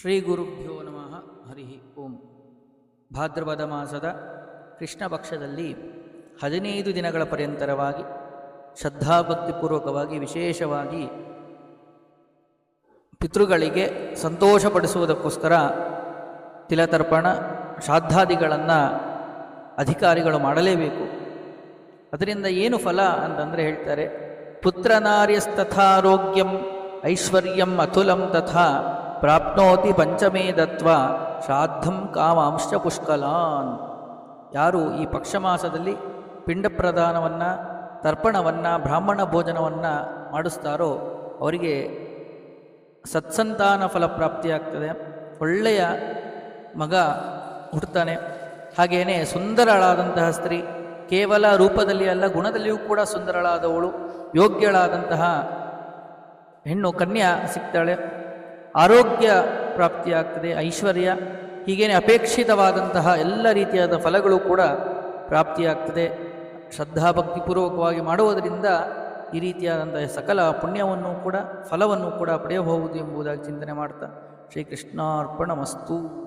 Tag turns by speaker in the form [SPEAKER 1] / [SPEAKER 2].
[SPEAKER 1] ಶ್ರೀ ಗುರುಭ್ಯೋ ನಮಃ. ಹರಿ ಓಂ. ಭಾದ್ರಪದ ಮಾಸದ ಕೃಷ್ಣ ಪಕ್ಷದಲ್ಲಿ ಹದಿನೈದು ದಿನಗಳ ಪರ್ಯಂತರವಾಗಿ ಶ್ರದ್ಧಾಭಕ್ತಿಪೂರ್ವಕವಾಗಿ ವಿಶೇಷವಾಗಿ ಪಿತೃಗಳಿಗೆ ಸಂತೋಷಪಡಿಸುವುದಕ್ಕೋಸ್ಕರ ತಿಲತರ್ಪಣ ಶ್ರಾದ್ದಾದಿಗಳನ್ನು ಅಧಿಕಾರಿಗಳು ಮಾಡಲೇಬೇಕು. ಅದರಿಂದ ಏನು ಫಲ ಅಂತಂದರೆ ಹೇಳ್ತಾರೆ, ಪುತ್ರನಾರ್ಯಸ್ತಥಾರೋಗ್ಯಂ ಐಶ್ವರ್ಯಂ ಅತುಲಂ ತಥಾ ಪ್ರಾಪ್ನೋತಿ ಪಂಚಮೇ ದತ್ವ ಶ್ರಾದ್ದಂ ಕಾಮಾಂಶ ಪುಷ್ಕಲಾನ್. ಯಾರು ಈ ಪಕ್ಷಮಾಸದಲ್ಲಿ ಪಿಂಡ ಪ್ರದಾನವನ್ನು ತರ್ಪಣವನ್ನು, ಬ್ರಾಹ್ಮಣ ಭೋಜನವನ್ನು ಮಾಡಿಸ್ತಾರೋ ಅವರಿಗೆ ಸತ್ಸಂತಾನ ಫಲಪ್ರಾಪ್ತಿಯಾಗ್ತದೆ ಒಳ್ಳೆಯ ಮಗ ಹುಟ್ಟುತ್ತಾನೆ. ಹಾಗೆಯೇ ಸುಂದರಳಾದಂತಹ ಸ್ತ್ರೀ, ಕೇವಲ ರೂಪದಲ್ಲಿ ಅಲ್ಲ, ಗುಣದಲ್ಲಿಯೂ ಕೂಡ ಸುಂದರಳಾದವಳು, ಯೋಗ್ಯಳಾದಂತಹ ಹೆಣ್ಣು, ಕನ್ಯಾ ಸಿಗ್ತಾಳೆ. ಆರೋಗ್ಯ ಪ್ರಾಪ್ತಿಯಾಗ್ತದೆ, ಐಶ್ವರ್ಯ, ಹೀಗೇನೆ ಅಪೇಕ್ಷಿತವಾದಂತಹ ಎಲ್ಲ ರೀತಿಯಾದ ಫಲಗಳು ಕೂಡ ಪ್ರಾಪ್ತಿಯಾಗ್ತದೆ. ಶ್ರದ್ಧಾಭಕ್ತಿಪೂರ್ವಕವಾಗಿ ಮಾಡುವುದರಿಂದ ಈ ರೀತಿಯಾದಂತಹ ಸಕಲ ಪುಣ್ಯವನ್ನು ಕೂಡ, ಫಲವನ್ನು ಕೂಡ ಪಡೆಯಬಹುದು ಎಂಬುದಾಗಿ ಚಿಂತನೆ ಮಾಡ್ತಾ ಶ್ರೀಕೃಷ್ಣಾರ್ಪಣ ಮಸ್ತು